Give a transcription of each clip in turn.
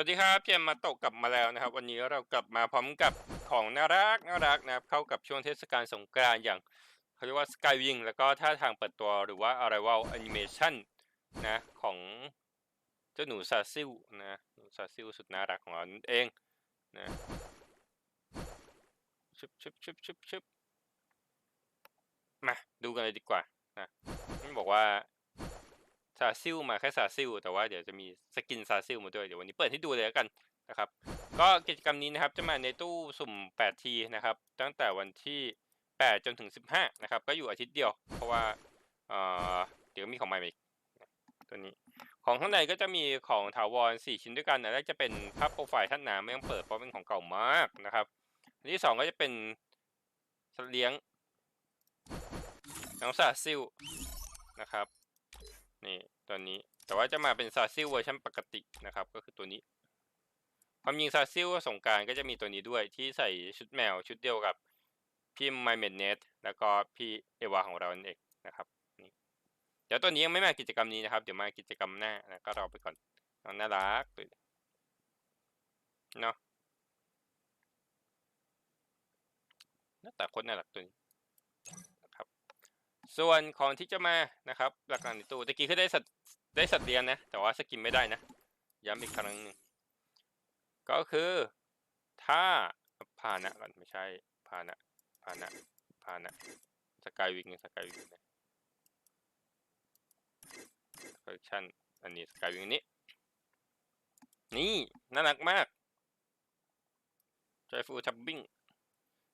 วัสดีครับเจมมาตกกลับมาแล้วนะครับ วันนี้เรากลับมาพร้อมกับของน่ารักน่ารักนะครับ เข้ากับช่วงเทศกาลสงกรานต์อย่างเขาเรียกว่า Skywing แล้วก็ท่าทางเปิดตัวหรือว่า Arrival Animation นะของเจ้าหนูซาซิลนะหนูซาซิลสุดน่ารักของเรานั่นเองนะชึบชึบชึบชึบชึบมาดูกันเลยดีกว่านะมันบอกว่า ซาซิลมาแค่ซาซิลแต่ว่าเดี๋ยวจะมีสกินซาซิลมาด้วยเดี๋ยววันนี้เปิดให้ดูเลยแล้วกันนะครับก็กิจกรรมนี้นะครับจะมาในตู้สุ่ม 8 ทีนะครับ ตั้งแต่วันที่ 8 จนถึง 15 นะครับ ก็อยู่อาทิตย์เดียว เพราะว่าเออเดี๋ยวมีของใหม่มาอีกตัวนี้ ของข้างในก็จะมีของถาวร 4 ชิ้นด้วยกันอันแรกจะเป็นภาพโปรไฟล์ท่านน้ำไม่ต้องเปิดเพราะเป็นของเก่ามากนะครับอันที่ 2 ก็จะเป็นสัตว์เลี้ยงน้องซาซิลนะครับ นี่ตัวนี้แต่ว่าจะมาเป็นซาซิลเวอร์ชันปกตินะครับ ก็คือตัวนี้ ความจริงซาซิลสงการก็จะมีตัวนี้ด้วยที่ใส่ชุดแมวชุดเดียวกับพี่ไมเมนเนตแล้วก็พี่เอวาของเราเองนะครับนี่เดี๋ยวตัวนี้ยังไม่มากิจกรรมนี้นะครับ เดี๋ยวมากิจกรรมหน้านะก็รอไปก่อนน้องน่ารักตัวเนาะหน้าตาโคตรน่ารักตัวนี้ ส่วนของที่จะมานะครับ หลักการในตู้ตะกี้คือได้สัตว์ได้สัตว์เลี้ยงนะ แต่ว่าสกินไม่ได้นะ ย้ำอีกครั้งหนึ่งก็คือถ้าพานะก่อนไม่ใช่พานะพานะพานะสกายวิงสกายวิงนะคอลเลคชันอันนี้สกายวิงนี้ นี่ น่ารักมาก Joyful Tabbing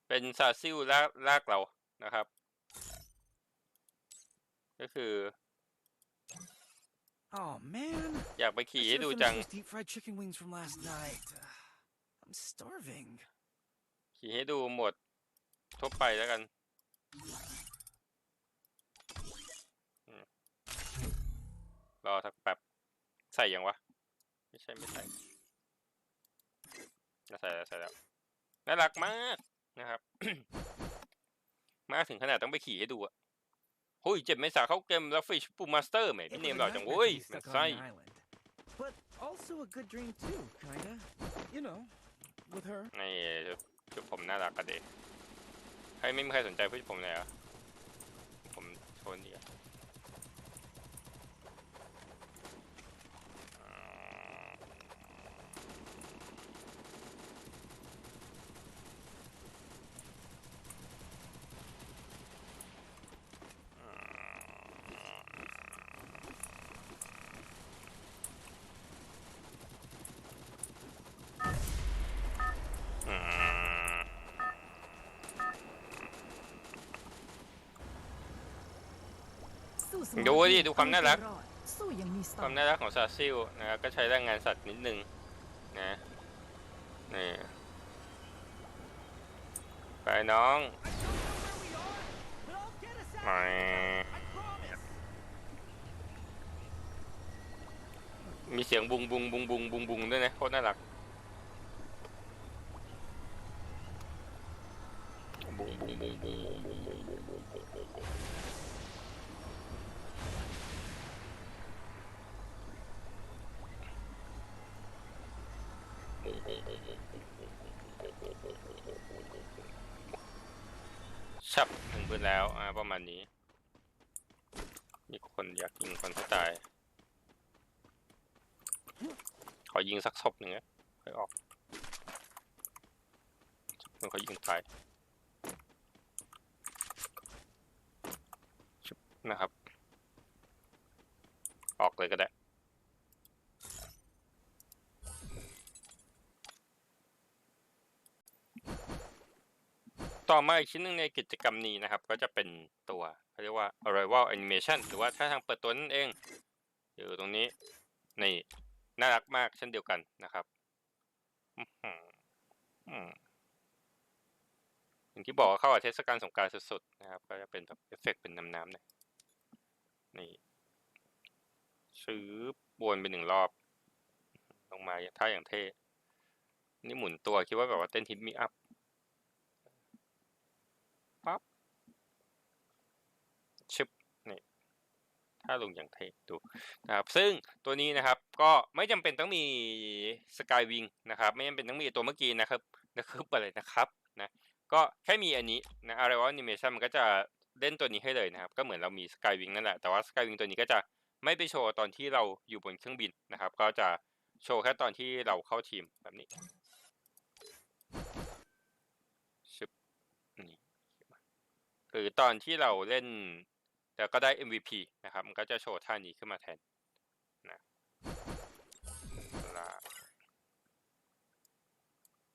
เป็นซาซิลลากลากเรานะครับ ก็คือ Oh man. อยากไป I ขี่ให้ should've ดู finished จัง those deep fried chicken wings from last night. I'm starving. ขี่ให้ดูหมดทั่วไปแล้วกันอืมรอสักแป๊บ ใส่ยังวะ ไม่ใช่ไม่ใส่น่าใส่แล้วใส่แล้ว น่ารักมากนะครับ มากถึงขนาดต้องไปขี่ให้ดูอะ โอ้ยเจ็บไม่สาเข้าเกมแล้วฟิชปูมาสเตอร์แหม It พี่ was เน a มหล่อจัง nightmare เว้ย being มัน stuck ไส้ on an island. But also a good dream too, kinda. You know, with her. ในชุดผมน่ารักกันเด็ใครไม่มีใครสนใจชุดผมเลยเหรอผมโชว์นี่อะอืม ดูดิดูความน่ารัก สู้ยังมีสคติวามน่ารักของซาซิลนะครับก็ใช้แรงงานสัตว์นิดนึงนะนี่ไปน้องแหมมีเสียงบุงบุงบุงบุงบุงบุงด้วยนะโคตรน่ารัก ชับถึงปืนแล้ว อ่า ประมาณนี้ มีคนอยากยิงคนให้ตาย ขอยิงสักศพหนึ่งนะค่อยออกศพหนึ่งเขายิงตายนะครับ ออกเลยก็ได้ ต่อมาอีกชิ้นหนึ่งในกิจกรรมนี้นะครับ ก็จะเป็นตัวเขาเรียกว่า arrival animation หรือว่าท่าทางเปิดตัวนั่นเองอยู่ตรงนี้นี่น่ารักมากเช่นเดียวกันนะครับอย่างที่บอกเข้ากับเทศกาลสงการสุดๆนะครับ ก็จะเป็นแบบเอฟเฟกต์เป็นน้ำๆหน่ยนี่ซื้อวนไปหนึ่งรอบ ลงมาท่าอย่างเท่ นี่หมุนตัวคิดว่าแบบว่าเต้นฮิตมีอัพ ชึบนี่ถ้าลงอย่างเทดูนะครับซึ่งตัวนี้นะครับก็ไม่จำเป็นต้องมีสกายวิงนะครับ ไม่จำเป็นต้องมีตัวเมื่อกี้นะครับนะครับอะไรนะครับนะก็แค่มีอันนี้นะอะไรว่าแอนิเมชันมันก็จะเล่นตัวนี้ให้เลยนะครับ ก็เหมือนเรามีสกายวิงนั่นแหละแต่ว่าสกายวิงตัวนี้ก็จะไม่ไปโชว์ตอนที่เราอยู่บนเครื่องบินนะครับ ก็จะโชว์แค่ตอนที่เราเข้าทีมแบบนี้ชึบนี่หรือตอนที่เราเล่น แล้วก็ได้ MVP นะครับ มันก็จะโชว์ท่านี้ขึ้นมาแทนนะ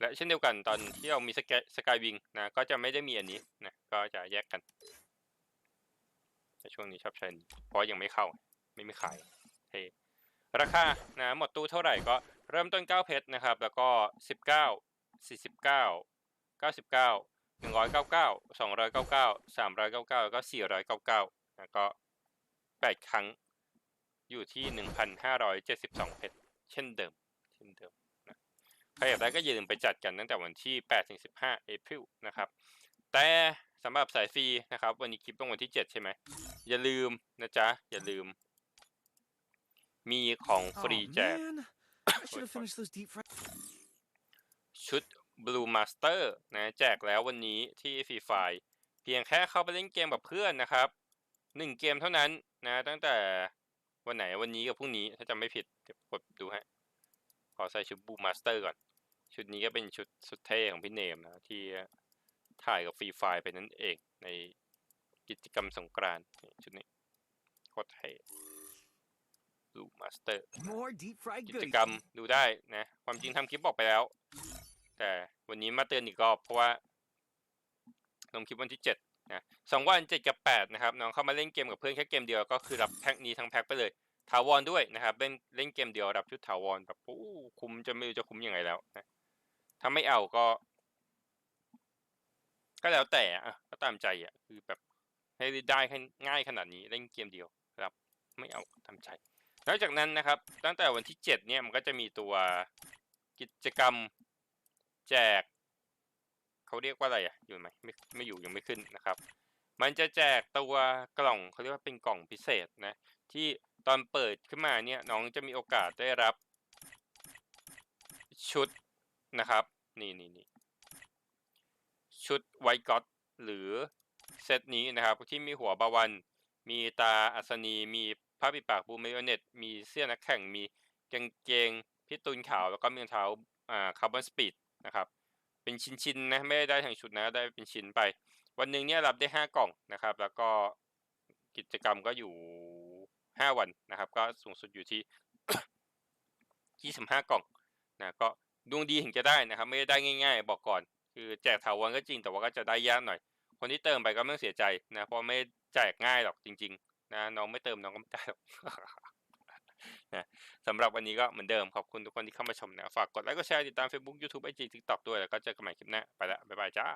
และเช่นเดียวกันตอนที่เรามีสกายวิงนะ ก็จะไม่ได้มีอันนี้นะ ก็จะแยกกันในช่วงนี้ชอบใช้เพราะยังไม่เข้า ไม่มีขายเทราคานะหมดตู้เท่าไหร่ก็เริ่มต้น 9 เพชรนะครับ แล้วก็ 19 49 99 199 299 399 แล้วก็ 499 แล้วก็แปดครั้งอยู่ที่หนึ่งพันห้าร้อยเจ็ดสิบสองเพชรเช่นเดิม เช่นเดิมนะใครอยากได้ก็อย่าลืมไปจัดกันตั้งแต่วันที่แปดถึงสิบห้าเอพ i ลนะครับ แต่สำหรับสายฟรีนะครับ วันนี้คลิปต้องวันที่เจ็ดใช่ไหมอย่าลืมนะจ๊ะ อย่าลืม มีของฟ Oh รีแจก man, I should have fuck. finished those deep fried. ชุด Blue Master นะแจกแล้ววันนี้ที่ฟรีไฟเพียงแค่เข้าไปเล่นเกมกับเพื่อนนะครับ หนึ่งเกมเท่านั้นนะตั้งแต่วันไหนวันนี้กับพรุ่งนี้ถ้าจำไม่ผิดเดี๋ยวกดดูฮะขอใส่ชุด Blue Master ก่อน ชุดนี้ก็เป็นชุดสุดเท่ของพี่เนมนะที่ถ่ายกับฟรีไฟไปนั่นเองในกิจกรรมสงกรานต์นี่ชุดนี้โคตรเท่ Blue Master More deep fried กิจ goodies. กรรมดูได้นะความจริงทำคลิปบอกไปแล้ว แต่วันนี้มาเตือนอีกรอบเพราะว่าลงคลิปวันที่เจ็ด นะสองวันเจ็ดกับแปดนะครับน้องเข้ามาเล่นเกมกับเพื่อนแค่เกมเดียวก็คือรับแพ็คนี้ทั้งแพ็คไปเลยถาวรด้วยนะครับเล่นเล่นเกมเดียวรับชุดถาวรแบบโอ้คุ้มจะไม่รู้จะคุ้มยังไงแล้วนะถ้าไม่เอาก็ ก็แล้วแต่อะก็ตามใจอะคือแบบให้ได้ให้ง่ายขนาดนี้เล่นเกมเดียวครับ ไม่เอาตาใจนอกจากนั้นนะครับ ตั้งแต่วันที่เจ็ดเนี่ยมันก็จะมีตัวกิจกรรมแจก เขาเรียกว่าอะไรอะอยู่ไหมไม่ไม่อยู่ยังไม่ขึ้นนะครับ มันจะแจกตัวกล่องเขาเรียกว่าเป็นกล่องพิเศษนะที่ตอนเปิดขึ้นมาเนี่ยน้องจะมีโอกาสได้รับ ชุดนะครับ นี่นี่นี่ชุดไวก็อตหรือเซตนี้นะครับ ที่มีหัวบาวัน มีตาอัศนี มีผ้าปิดปากบูมเมโอเน็ต มีเสื้อนักแข่ง มีกางเกงพี่ตูนขาว แล้วก็มีรองเท้าอ่าคาร์บอนสปีดนะครับ เป็นชิ้นๆนะไม่ได้ได้ทั้งชุดนะได้เป็นชิ้นไป วันหนึ่งเนี่ยรับได้ห้ากล่องนะครับ แล้วก็กิจกรรมก็อยู่ห้าวันนะครับ ก็สูงสุดอยู่ที่ยี่สิบห้ากล่องนะก็ดวงดีถึงจะได้นะครับ ไม่ได้ได้ง่าย ๆ บอกก่อน คือแจกถาวรก็จริงแต่ว่าก็จะได้ยากหน่อย คนที่เติมไปก็ไม่ต้องเสียใจนะเพราะไม่แจกง่ายหรอกจริง ๆ นะน้องไม่เติมน้องก็ไม่ได้หรอก นะสำหรับวันนี้ก็เหมือนเดิมขอบคุณทุกคนที่เข้ามาชมนะฝากกดไลค์กดแชร์ติดตาม Facebook YouTube IG TikTok ด้วยแล้วก็เจอกันใหม่คลิปหน้าไปละบ๊ายบายจ้า